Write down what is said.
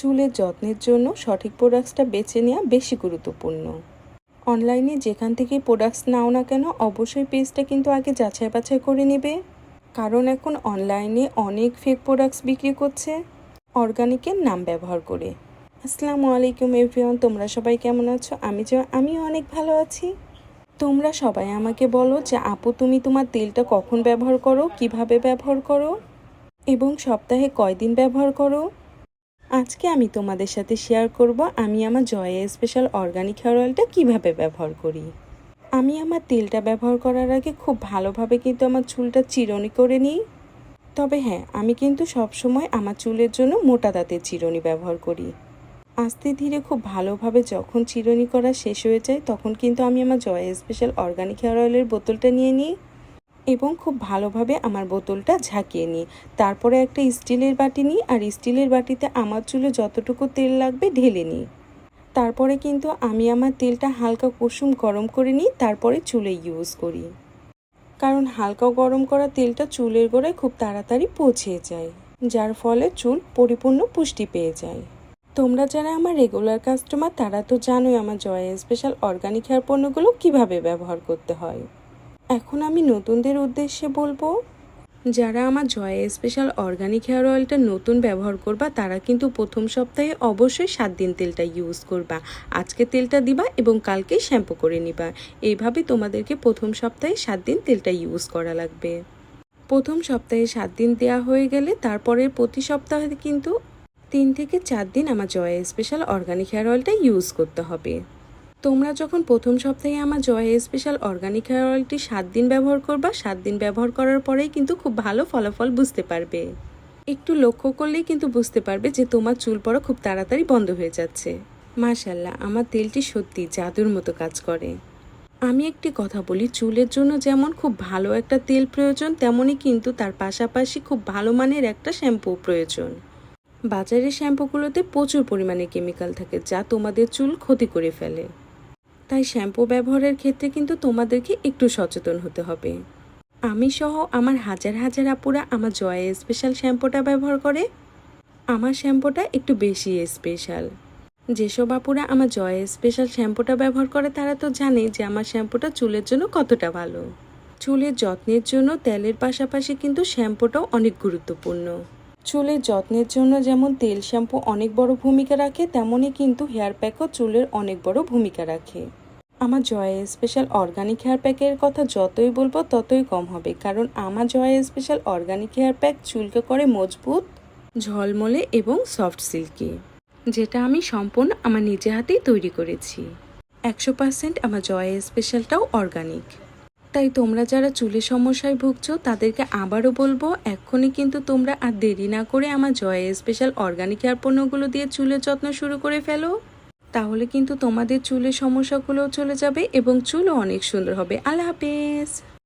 চুলের যত্নের জন্য সঠিক প্রোডাক্টসটা বেছে নেওয়া বেশি গুরুত্বপূর্ণ। অনলাইনে যেখান থেকে প্রোডাক্টস নাও না কেন, অবশ্যই পেজটা কিন্তু আগে যাচাই বাছাই করে নেবে। কারণ এখন অনলাইনে অনেক ফেক প্রোডাক্টস বিক্রি করছে। অর্গানিকের নাম ব্যবহার করে। আসসালামু আলাইকুম এভরিওয়ান তোমরা সবাই কেমন আছো? আমি যে, আমিও অনেক ভালো আছি। তোমরা সবাই আমাকে বলো যে, আপু, তুমি তোমার তেলটা কখন ব্যবহার করো? কীভাবে ব্যবহার করো? এবং সপ্তাহে কয়দিন ব্যবহার করো? আজকে আমি তোমাদের সাথে শেয়ার করব আমি আমার জয়া স্পেশাল অর্গানিক হেয়ার অয়েলটা কীভাবে ব্যবহার করি। আমি আমার তেলটা ব্যবহার করার আগে খুব ভালোভাবে কিন্তু আমার চুলটা চিরনি করে নিই। তবে হ্যাঁ আমি কিন্তু সবসময় আমার চুলের জন্য মোটা দাঁতের চিরনি ব্যবহার করি। আস্তে ধীরে খুব ভালোভাবে যখন চিরনি করা শেষ হয়ে যায়, তখন কিন্তু আমি আমার জয়া স্পেশাল অর্গানিক হেয়ার অয়েলের বোতলটা নিয়ে নিই। এবং খুব ভালোভাবে আমার বোতলটা ঝাঁকিয়ে নিই। তারপরে একটা স্টিলের বাটি নিই আর স্টিলের বাটিতে আমার চুলে যতটুকু তেল লাগবে ঢেলে নিই। তারপরে কিন্তু আমি আমার তেলটা হালকা কুসুম গরম করে নিই, তারপরে চুলে ইউজ করি। কারণ হালকা গরম করা তেলটা চুলের গোড়ায় খুব তাড়াতাড়ি পৌঁছে যায়, যার ফলে চুল পরিপূর্ণ পুষ্টি পেয়ে যায়। তোমরা যারা আমার রেগুলার কাস্টমার তারা তো জানোই আমার জয়া স্পেশাল অর্গানিক হেয়ার পণ্যগুলো কীভাবে ব্যবহার করতে হয়। এখন আমি নতুনদের উদ্দেশ্যে বলব, যারা আমার জয়া স্পেশাল অর্গানিক হেয়ার অয়েলটা নতুন ব্যবহার করবা, তারা কিন্তু প্রথম সপ্তাহে অবশ্যই সাত দিন তেলটা ইউজ করবা। আজকে তেলটা দিবা এবং কালকে শ্যাম্পু করে নিবা। এইভাবে তোমাদেরকে প্রথম সপ্তাহে সাত দিন তেলটা ইউজ করা লাগবে। প্রথম সপ্তাহে সাত দিন দেওয়া হয়ে গেলে তারপরে প্রতি সপ্তাহে কিন্তু তিন থেকে চার দিন আমার জয়া স্পেশাল অর্গানিক হেয়ার অয়েলটা ইউজ করতে হবে। তোমরা যখন প্রথম সপ্তাহে আমার জয়া স্পেশাল অর্গানিক হেয়ার অয়েলটি সাত দিন ব্যবহার করবা, সাত দিন ব্যবহার করার পরেই কিন্তু খুব ভালো ফলাফল বুঝতে পারবে। একটু লক্ষ্য করলেই কিন্তু বুঝতে পারবে যে তোমার চুল পড়া খুব তাড়াতাড়ি বন্ধ হয়ে যাচ্ছে। মাশাল্লাহ আমার তেলটি সত্যি জাদুর মতো কাজ করে। আমি একটি কথা বলি, চুলের জন্য যেমন খুব ভালো একটা তেল প্রয়োজন, তেমনই কিন্তু তার পাশাপাশি খুব ভালো মানের একটা শ্যাম্পু প্রয়োজন। বাজারের শ্যাম্পুগুলোতে প্রচুর পরিমাণে কেমিক্যাল থাকে যা তোমাদের চুল ক্ষতি করে ফেলে। তাই শ্যাম্পু ব্যবহারের ক্ষেত্রে কিন্তু তোমাদেরকে একটু সচেতন হতে হবে। আমি সহ আমার হাজার হাজার আপুরা আমার জয়া স্পেশাল শ্যাম্পুটা ব্যবহার করে। আমার শ্যাম্পুটা একটু বেশি স্পেশাল যেসব আপুরা আমার জয়া স্পেশাল শ্যাম্পুটা ব্যবহার করে তারা তো জানে যে আমার শ্যাম্পুটা চুলের জন্য কতটা ভালো। চুলের যত্নের জন্য তেলের পাশাপাশি কিন্তু শ্যাম্পুটাও অনেক গুরুত্বপূর্ণ। চুলের যত্নের জন্য যেমন তেল শ্যাম্পু অনেক বড় ভূমিকা রাখে, তেমনই কিন্তু হেয়ার প্যাকও চুলের অনেক বড় ভূমিকা রাখে। আমার জয়া স্পেশাল অর্গানিক হেয়ার প্যাকের কথা যতই বলব, ততই কম হবে। কারণ আমার Jaya special organic hair pack চুলকে করে মজবুত, ঝলমলে এবং সফট সিল্কি যেটা আমি সম্পূর্ণ আমার নিজে হাতেই তৈরি করেছি। একশো পার্সেন্ট আমার জয়া স্পেশালটাও অর্গানিক তাই তোমরা যারা চুলের সমস্যায় ভুগছো, তাদেরকে আবারও বলব, এক্ষুনি কিন্তু তোমরা আর দেরি না করে আমার জয়া স্পেশাল অর্গানিক হেয়ার পণ্যগুলো দিয়ে চুলের যত্ন শুরু করে ফেলো। তাহলে কিন্তু তোমাদের চুলের সমস্যাগুলোও চলে যাবে এবং চুলও অনেক সুন্দর হবে। আল্লাহ হাফেজ।